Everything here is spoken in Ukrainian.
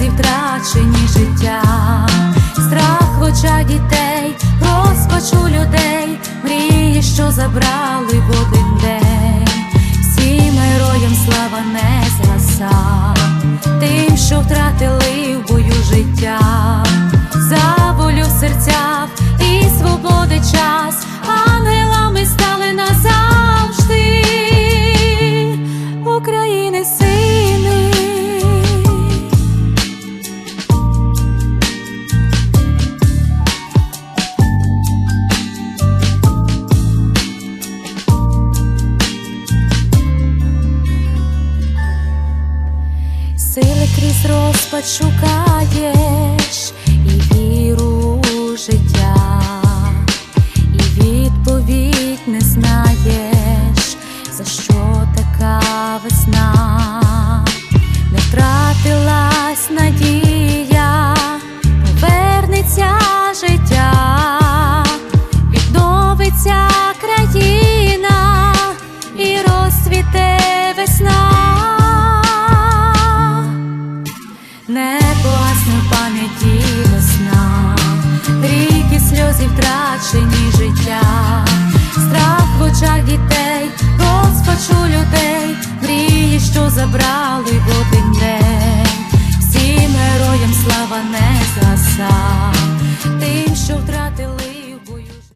Ріки втрачені життя, страх в очах дітей, розпач у людей, мрії, що забрали в один день, всім героям слава не згаса, тим, що втратили в бою життя, за волю в серцях і свободи час, Сили крізь розпад шукаєш Не погасне в пам'яті весна, ріки сльози втрачені життя, страх в очах дітей, розпач у людей, мрії, що забрали в один день, всім героям слава не згаса, тим, що втратили.